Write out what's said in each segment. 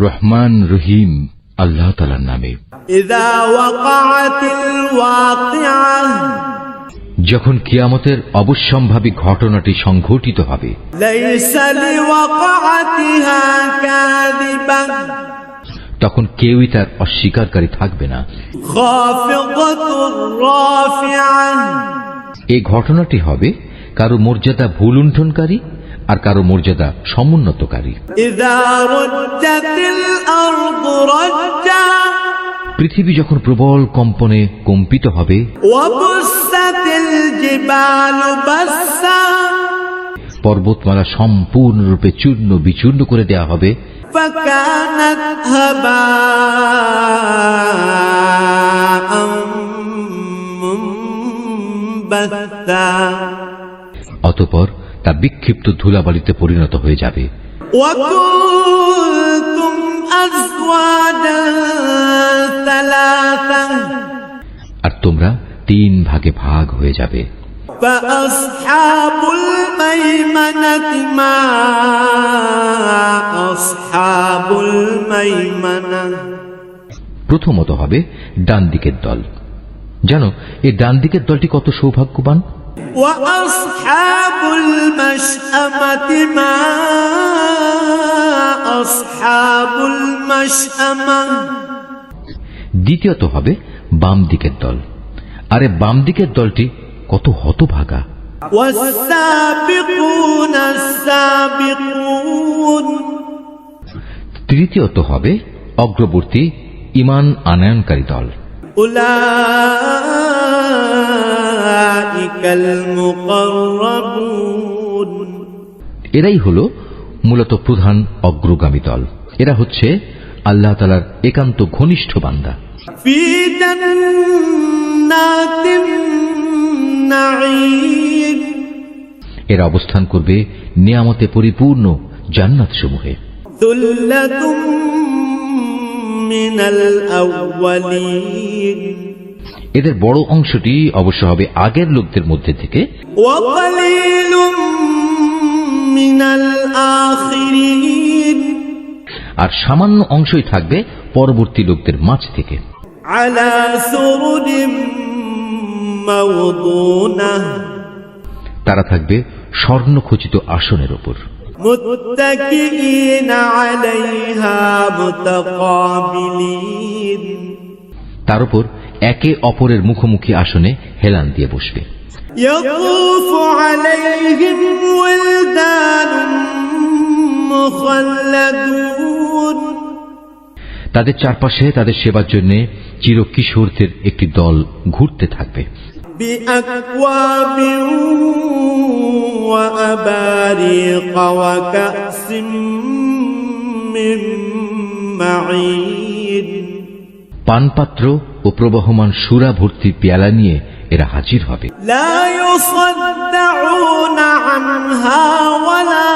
রহমান রহিম আল্লাহ তালার নামে যখন কিয়ামতের অবশ্যম্ভাবী ঘটনাটি সংঘটিত হবে তখন কেউই তার অস্বীকারী থাকবে না। এই ঘটনাটি হবে কারও মর্যাদা ভুল উন্ঠনকারী আর কারও মর্যাদা সমুন্নতকারী। পৃথিবী যখন প্রবল কম্পনে কম্পিত হবে পর্বতমালা সম্পূর্ণরূপে চূর্ণ বিচূর্ণ করে দেয়া হবে। বাতা অতপর তা বিক্ষিপ্ত ধুলাবালিতে পরিণত হয়ে যাবে। আর তোমরা তিন ভাগে ভাগ হয়ে যাবে। প্রথমত হবে ডান দিকের দল। জানো এই ডান দিকের দলটি কত সৌভাগ্যবান? وأصحاب المشأمة ما أصحاب المشأمة দ্বিতীয়ত হবে বাম দিকের দল আরে বাম দিকের দলটি কত হতভাগা والسابقون السابقون তৃতীয়ত হবে অগ্রবর্তী ইমান আনয়নকারী দল أولئك المقربون এরাই হল মূলত প্রধান অগ্রগামী দল। এরা হচ্ছে আল্লাহ তালার একান্ত ঘনিষ্ঠ বান্দা। এরা অবস্থান করবে নিয়ামতে পরিপূর্ণ জান্নাত সমূহে মিনাল আউয়ালিন এদের বড় অংশটি অবশ্য হবে আগের লোকদের মধ্যে থেকে। আর সামান্য অংশই থাকবে পরবর্তী লোকদের মাছ থেকে। তারা থাকবে স্বর্ণ খচিত আসনের ওপর। তার উপর একে অপরের মুখোমুখি আসনে হেলান দিয়ে বসবে يطوف عليهم ولدان مخلدون তাদের চারপাশে তাদের সেবার জন্য চিরকিশোরদের একটি দল ঘুরতে থাকবে بأكواب وأباريق وكأس من معين পানপাত্র ও প্রবহমান সুরা ভর্তি পেয়ালা নিয়ে এরা হাজির হবে لا يصدعون عنها ولا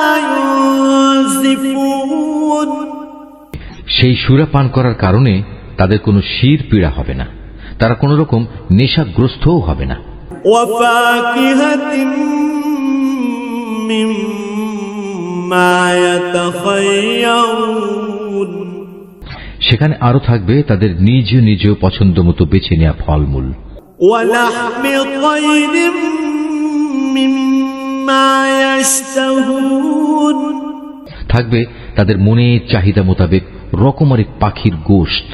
ينزفون সেই সুরা পান করার কারণে তাদের কোনো শির পীড়া হবে না তারা কোনো রকম নেশাগ্রস্তও হবে না وفاكهة مما يتخيرون সেখানে আরও থাকবে তাদের নিজ নিজ পছন্দ মতো বেছে নেওয়া ফলমূল। থাকবে তাদের মনে চাহিদা মোতাবেক রকমারি পাখির গোষ্ঠ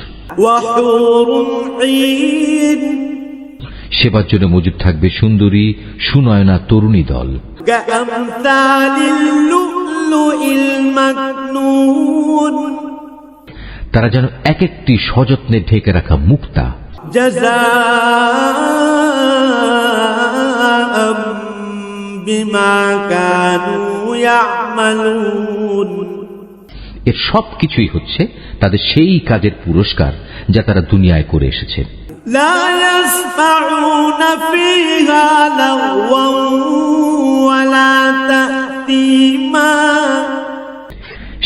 সেবার জন্য মজুদ থাকবে সুন্দরী সুনয়না তরুণী দল। তারা যেন এক একটি সযত্নে ঢেকে রাখা মুক্তা جزاء بما كانوا يعملون এর সব কিছুই হচ্ছে তাদের সেই কাজের পুরস্কার যা তারা দুনিয়ায় করে এসেছে لا يسمعون فيها لغوا ولا تأثيما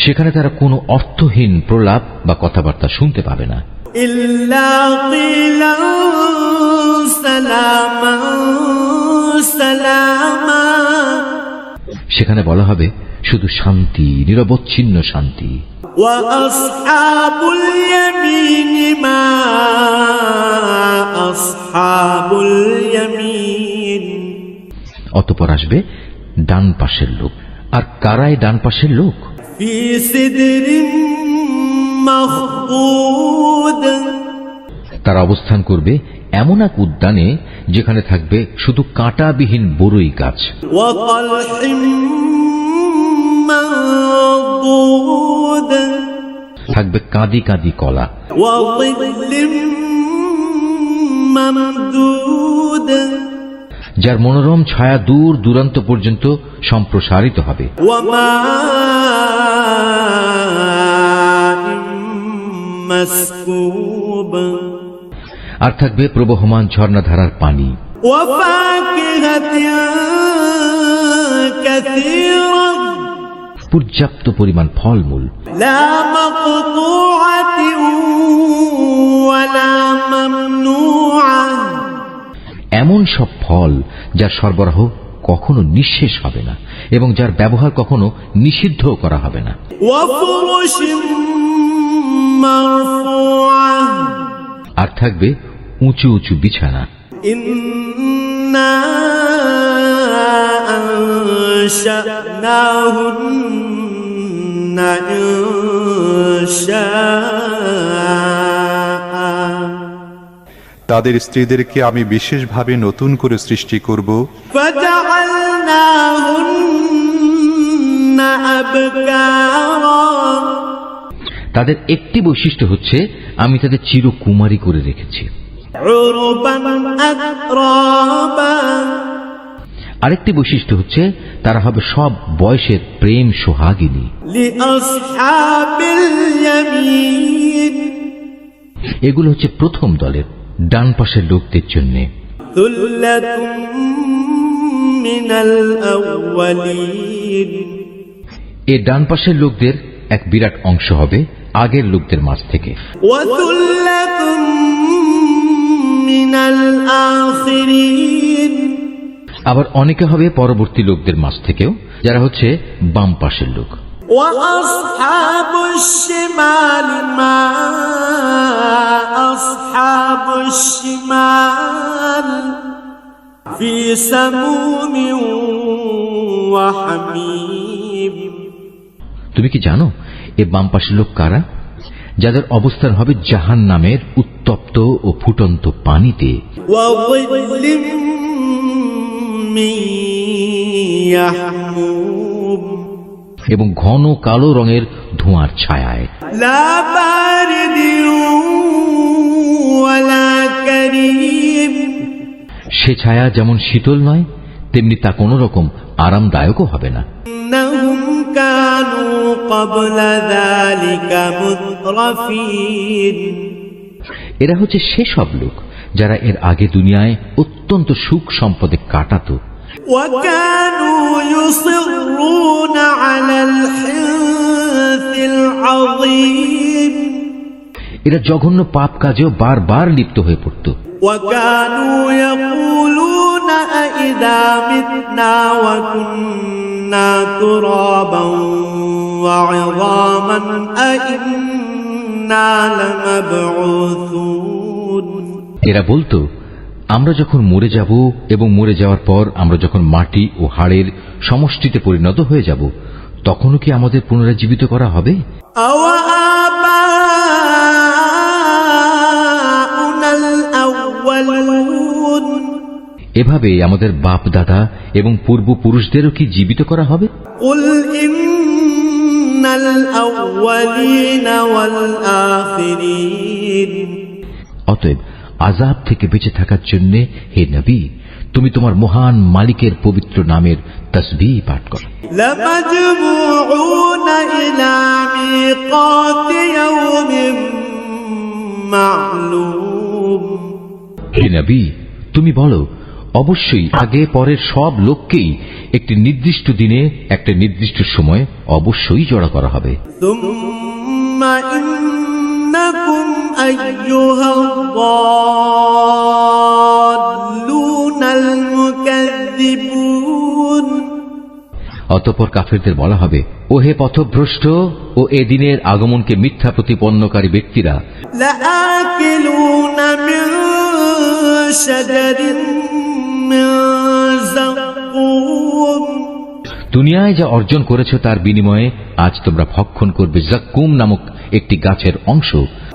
সেখানে তারা কোনো অর্থহীন প্রলাপ বা কথাবার্তা শুনতে পাবে না। সেখানে বলা হবে শুধু শান্তি নিরবচ্ছিন্ন শান্তি। অতপর আসবে ডান পাশের লোক। আর কারাই ডান পাশের লোক? في سدر مخضود তারা অবস্থান করবে এমন এক উদ্যানে যেখানে থাকবে শুধু কাঁটাবিহীন বড়ই গাছ وطلح منضود থাকবে কাঁদি কাঁদি কলা وظل ممدود যার মনোরম ছায়া দূর দূরান্ত পর্যন্ত সম্প্রসারিত হবে। আর থাকবে প্রবহমান ঝর্ণাধারার পানি। পর্যাপ্ত পরিমাণ ফলমূল। মূল এমন সব ফল যার সরবরাহ কখনো নিঃশেষ হবে না এবং যার ব্যবহার কখনো নিষিদ্ধ করা হবে না। আর থাকবে উঁচু উঁচু বিছানা। না তাদের স্ত্রীদেরকে আমি বিশেষভাবে নতুন করে সৃষ্টি করব। তাদের একটি বৈশিষ্ট্য হচ্ছে আমি তাদের চিরকুমারী করে রেখেছি। আরেকটি বৈশিষ্ট্য হচ্ছে তারা হবে সব বয়সের প্রেম সোহাগিনী। এগুলো হচ্ছে প্রথম দলের ডান পাশের লোকদের জন্য ثلة من الأولين এ ডান পাশের লোকদের এক বিরাট অংশ হবে আগের লোকদের মাঝ থেকে وثلة من الآخرين আবার অনেকে হবে পরবর্তী লোকদের মাঝ থেকেও যারা হচ্ছে বাম পাশের লোক وأصحاب الشمال ما أصحاب الشمال في سموم وحميم তুমি কি জানো এ বাম পাশের লোক কারা যাদের অবস্থান হবে জাহান নামের উত্তপ্ত ও ফুটন্ত পানিতে وظل من يحموم এবং ঘন কালো রঙের ধোঁয়ার ছায়ায় সে ছায়া যেমন শীতল নয় তেমনি তা কোনো রকম আরামদায়কও হবে না إنهم كانوا قبل ذلك مترفين এরা হচ্ছে সেসব লোক যারা এর আগে দুনিয়ায় অত্যন্ত সুখ সম্পদে কাটাতো وكانوا يصرون على الحنث العظيم এরা জঘন্য পাপ কাজেও বারবার লিপ্ত হয়ে পড়ত। এরা বলতো আমরা যখন মরে যাব এবং মরে যাওয়ার পর আমরা যখন মাটি ও হাড়ের সমষ্টিতে পরিণত হয়ে যাব তখনও কি আমাদের পুনরায় জীবিত করা হবে? এভাবে আমাদের বাপ দাদা এবং পূর্বপুরুষদেরও কি জীবিত করা হবে? অতএব আজাব থেকে বেঁচে থাকার জন্য হে নবী তুমি তোমার মহান মালিকের পবিত্র নামের তসবি পাঠ করো। হে নবী তুমি বলো অবশ্যই আগে পরের সব লোককেই একটি নির্দিষ্ট দিনে একটা নির্দিষ্ট সময় অবশ্যই জড়া করা হবে। অতপর কাফেরদের বলা হবে ওহে পথভ্রষ্ট ও এদিনের আগমনকে মিথ্যা প্রতিপন্নকারী ব্যক্তিরা। দুনিয়ায় যা অর্জন করেছ তার বিনিময়ে আজ তোমরা ভক্ষণ করবে জাক্কুম নামক একটি গাছের অংশ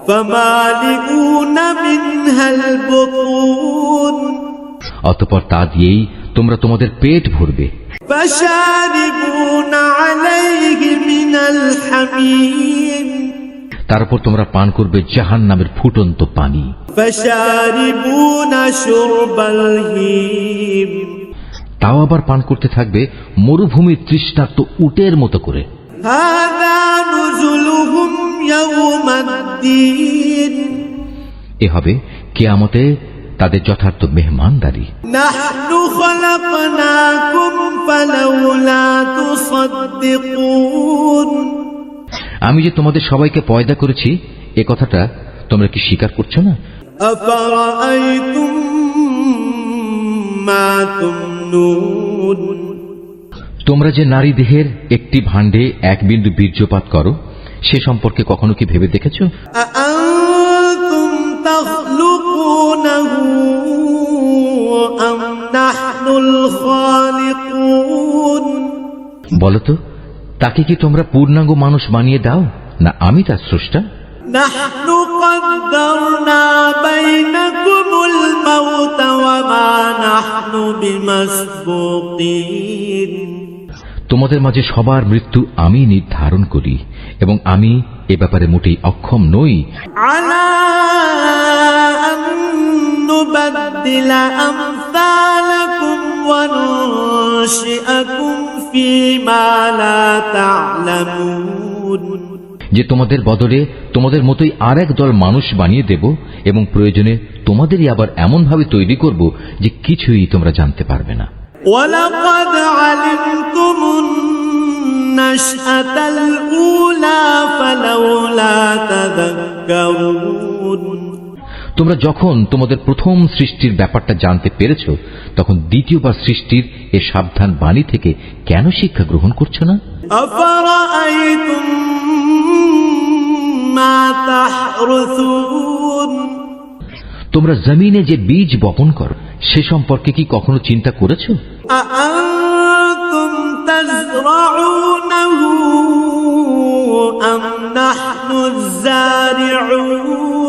فمالئون منها البطون অতঃপর তা দিয়েই তোমরা তোমাদের পেট ভরবে فشاربون عليه من الحميم তারপর তোমরা পান করবে জাহান নামের ফুটন্ত পানি। তাও আবার পান করতে থাকবে মরুভূমির তৃষ্ণার্ত উটের মতো করে। এ হবে কেয়ামতে তাদের যথার্থ মেহমানদারি। না আমি যে তোমাদের সবাইকে পয়দা করেছি এ কথাটা তোমরা কি স্বীকার করছ না? তোমরা যে নারী দেহের একটি ভাণ্ডে এক বিন্দু বীর্যপাত করো সে সম্পর্কে কখনো কি ভেবে দেখেছ? বলতো তাকে কি তোমরা পূর্ণাঙ্গ মানুষ বানিয়ে দাও না আমি তার স্রষ্টা نحن قدرنا بينكم الموت وما نحن بمسبوقين তোমাদের মাঝে সবার মৃত্যু আমি নির্ধারণ করি এবং আমি এ ব্যাপারে মোটেই অক্ষম নই على أن نبدل أمثالكم وننشئكم فيما لا تعلمون যে তোমাদের বদলে তোমাদের মতোই আর এক দল মানুষ বানিয়ে দেব এবং প্রয়োজনে তোমাদেরই আবার এমনভাবে তৈরি করব যে কিছুই তোমরা জানতে পারবে না ولقد علمتم النشأة الأولى فلولا تذكرون তোমরা যখন তোমাদের প্রথম সৃষ্টির ব্যাপারটা জানতে পেরেছ তখন দ্বিতীয়বার সৃষ্টির এ সাবধান বাণী থেকে কেন শিক্ষা গ্রহণ করছো না أفرأيتم ما تحرثون তোমরা জমিনে যে বীজ বপন করো সে সম্পর্কে কি কখনো চিন্তা করেছো أأنتم تزرعونه أم نحن الزارعون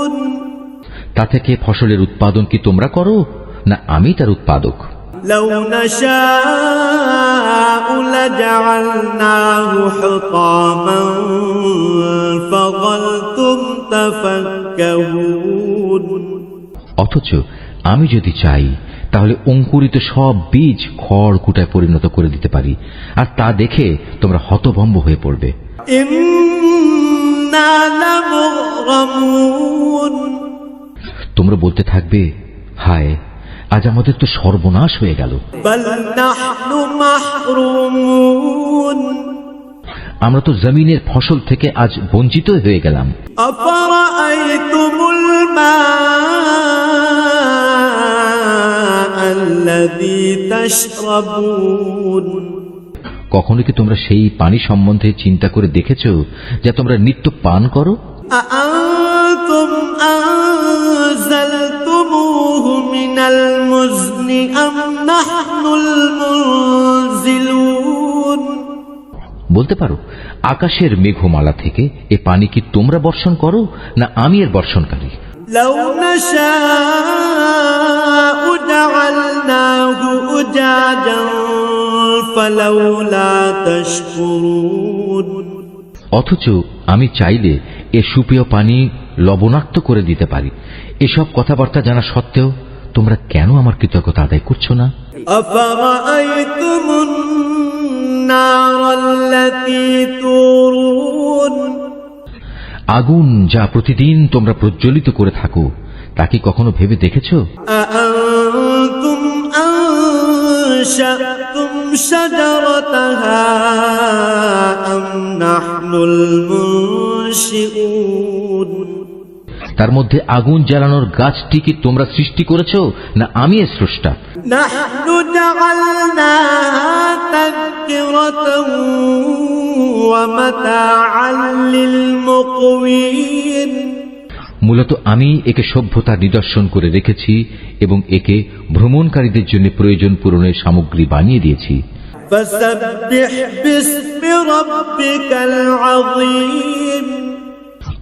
তা থেকে ফসলের উৎপাদন কি তোমরা করো না আমি তার উৎপাদক لو نشاء لجعلناه حطاما فظلتم تفكهون অথচ আমি যদি চাই তাহলে অঙ্কুরিত সব বীজ খড় কুটায় পরিণত করে দিতে পারি আর তা দেখে তোমরা হতভম্ব হয়ে পড়বে إنا لمغرمون তোমরা বলতে থাকবে হায় আজ আমাদের তো সর্বনাশ হয়ে গেল। আমরা তো জমিনের ফসল থেকে আজ বঞ্চিত হয়ে গেলাম। কখনো কি তোমরা সেই পানি সম্বন্ধে চিন্তা করে দেখেছ যা তোমরা নিত্য পান করো? أأنتم أنزلتموه من المزن أم نحن المنزلون বলতে পারো আকাশের মেঘমালা থেকে এ পানি কি তোমরা বর্ষণ করো না আমি এর বর্ষণকারী لو نشاء جعلناه أجاجا فلولا تشكرون অথচ আমি চাইলে এ সুপেয় পানি লবণাক্ত করে দিতে পারি এসব কথাবার্তা জানা সত্ত্বেও তোমরা কেন আমার কৃতজ্ঞতা আদায় করছো না أفرأيتم النار التي تورون আগুন যা প্রতিদিন তোমরা প্রজ্বলিত করে থাকো তা কি কখনো ভেবে দেখেছ أأنتم أنشأتم شجرتها أم نحن المنشئون তার মধ্যে আগুন জ্বালানোর গাছটি কি তোমরা সৃষ্টি করেছ না আমি এর স্রষ্টা نحن جعلناها تذكرة تذكرة ومتاعا للمقوين মূলত আমি একে সভ্যতার নিদর্শন করে রেখেছি এবং একে ভ্রমণকারীদের জন্য প্রয়োজন পূরণের সামগ্রী বানিয়ে দিয়েছি فسبح باسم ربك العظيم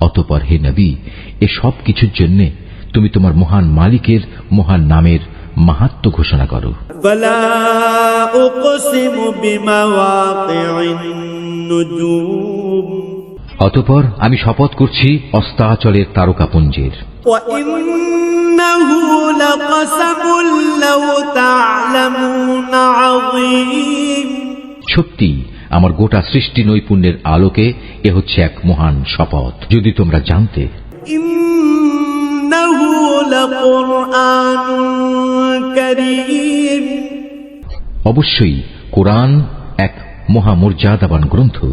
অতপর হে নবী এ সব কিছুর জন্য তুমি তোমার মহান মালিকের মহান নামের মাহাত্ম ঘোষণা করো। অতপর আমি শপথ করছি অস্তাচলের তারকাপুঞ্জের। সত্যি আমার গোটা সৃষ্টি নৈপুণ্যের আলোকে এ হচ্ছে এক মহান শপথ। যদি তোমরা জানতে। অবশ্যই কোরআন এক মহামর্যাদাবান গ্রন্থ।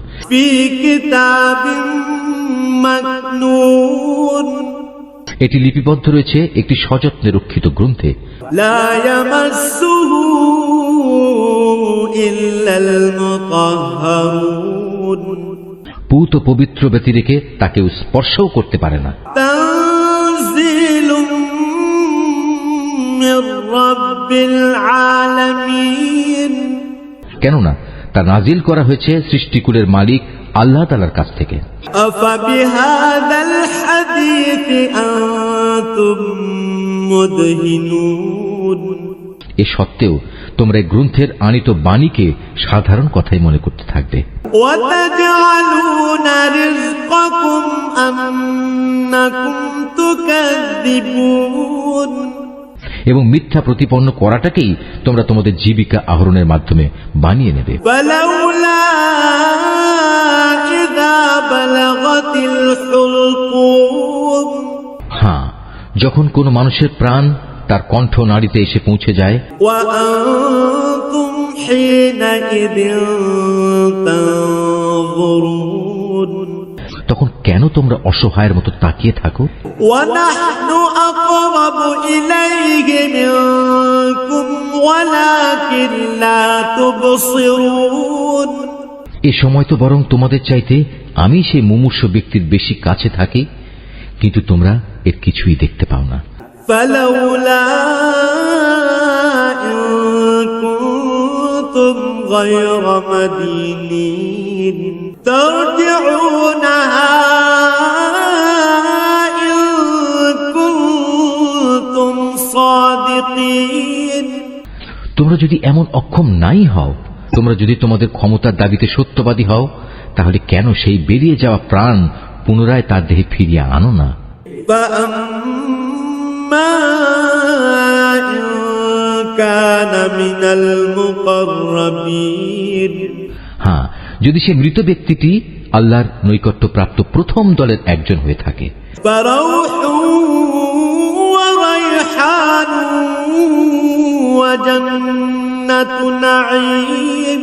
এটি লিপিবদ্ধ রয়েছে একটি সযত্নে রক্ষিত গ্রন্থে। লায়ামাসু পুত পবিত্র ব্যতিরেকে তাকে স্পর্শও করতে পারে না। কেননা তা নাজিল করা হয়েছে সৃষ্টিকুলের মালিক আল্লাহ তালার কাছ থেকে। এ সত্ত্বেও তোমরা গ্রন্থের আনিত বাণীকে সাধারণ কথাই মনে করতে থাকবে। এবং মিথ্যা প্রতিপন্ন করাটাকেই তোমরা তোমাদের জীবিকা আহরণের মাধ্যমে বানিয়ে নেবে। হ্যাঁ যখন কোন মানুষের প্রাণ তার কণ্ঠ নাড়িতে এসে পৌঁছে যায়। তখন কেন তোমরা অসহায়ের মতো তাকিয়ে থাকো? এ সময় তো বরং তোমাদের চাইতে আমি সেই মুমূর্ষ ব্যক্তির বেশি কাছে থাকি কিন্তু তোমরা এর কিছুই দেখতে পাও না। فلولا إن كنتم غير مدينين ترجعونها إن كنتم صادقين তোমরা যদি এমন অক্ষম নাই হও তোমরা যদি তোমাদের ক্ষমতার দাবিতে সত্যবাদী হও তাহলে কেন সেই বেরিয়ে যাওয়া প্রাণ পুনরায় তার দেহে ফিরিয়ে আনো না فأما إن كان من المقربين হ্যাঁ যদি সে মৃত ব্যক্তিটি আল্লাহর নৈকট্যপ্রাপ্ত প্রথম দলের একজন হয়ে থাকে فروح وريحان وجنة نعيم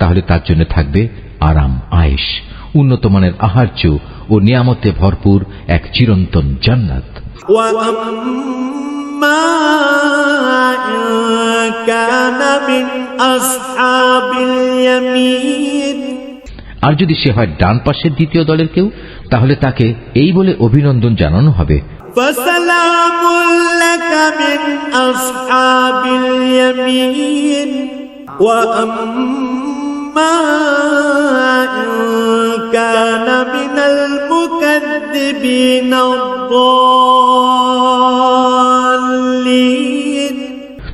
তাহলে তার জন্য থাকবে আরাম আয়েশ উন্নত মানের আহার্য ও নিয়ামতে ভরপুর এক চিরন্তন জান্নাত وأما إن كان من أصحاب اليمين আর যদি সে হয় ডান পাশের দ্বিতীয় দলের কেউ তাহলে তাকে এই বলে অভিনন্দন জানানো হবে فسلام لك من أصحاب اليمين وأما إن كان من المكذبين الضالين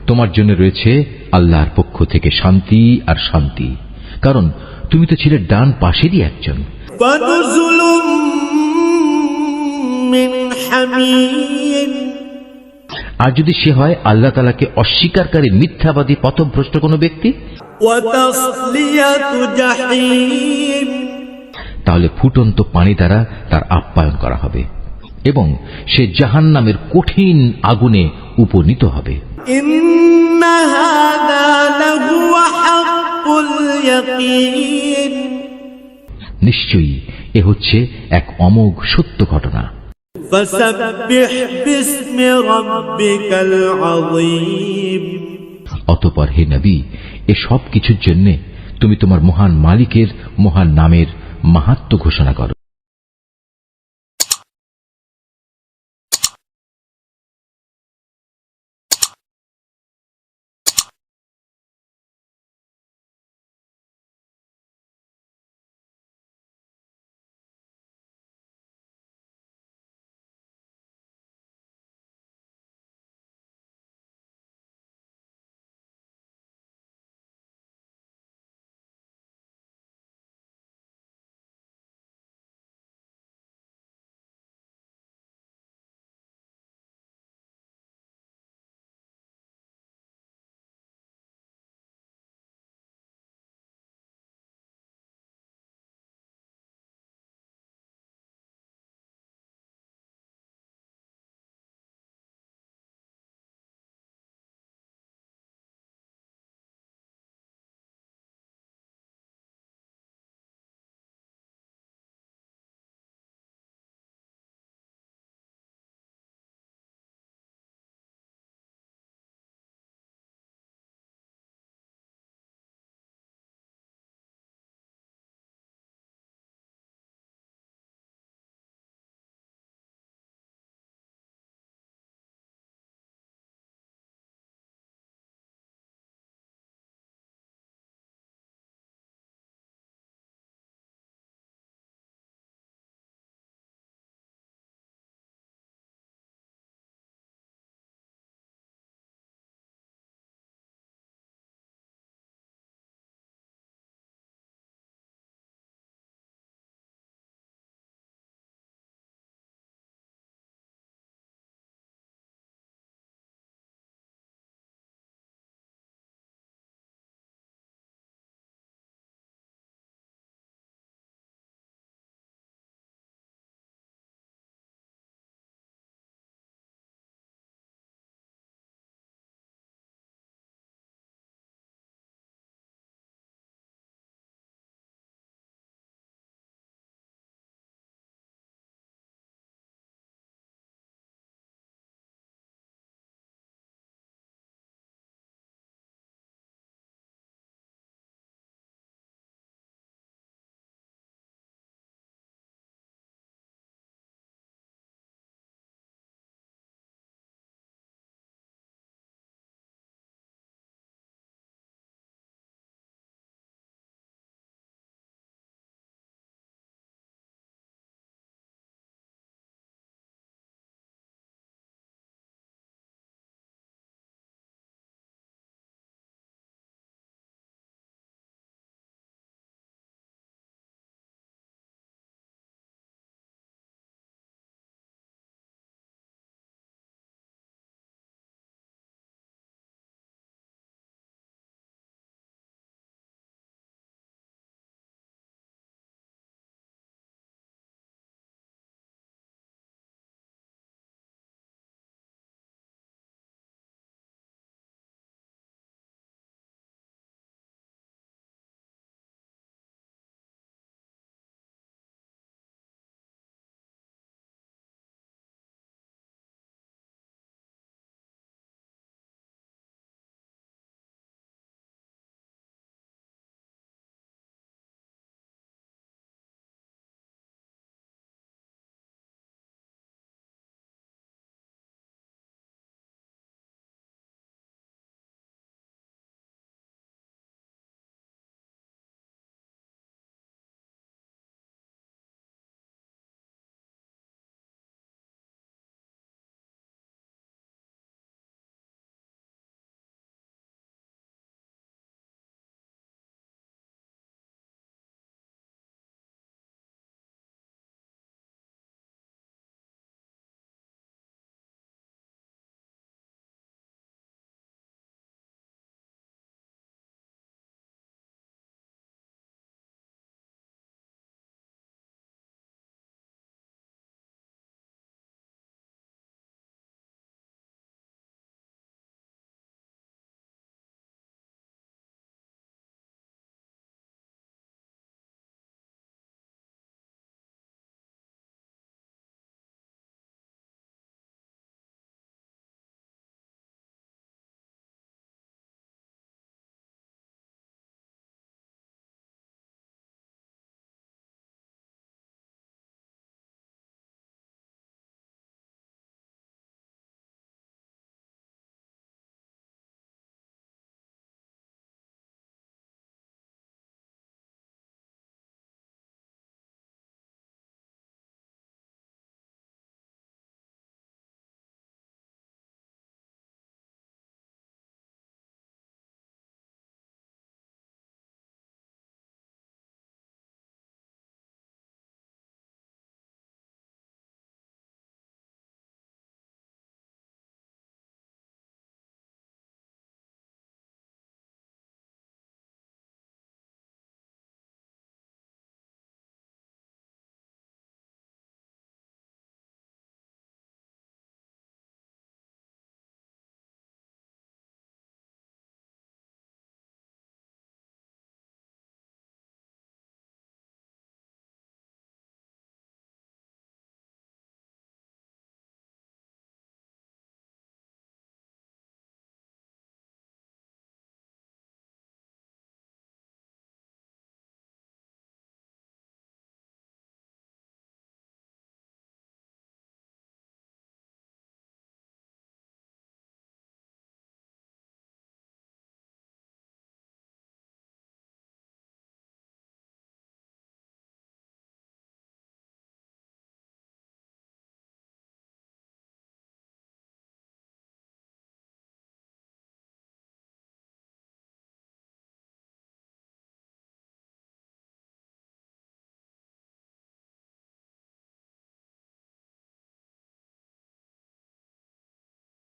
তোমার জন্য রয়েছে আল্লাহর পক্ষ থেকে শান্তি আর শান্তি কারণ তুমি তো ছিলে ডান পাশেরই একজন فنزل من حميم আর যদি সে হয় আল্লাহ তালাকে অস্বীকারী মিথ্যাবাদী পথভ্রষ্ট কোনো ব্যক্তি وتصلية جحيم তাহলে ফুটন্ত পানি দ্বারা তার আপ্যায়ন করা হবে এবং সে জাহান নামের কঠিন আগুনে উপনীত হবে। নিশ্চয়ই এ হচ্ছে এক অমোঘ সত্য ঘটনা। অতপর হে নবী এ সব কিছুর জন্যে তুমি তোমার মহান মালিকের মহান নামের মাহাত্ম ঘোষণা করো।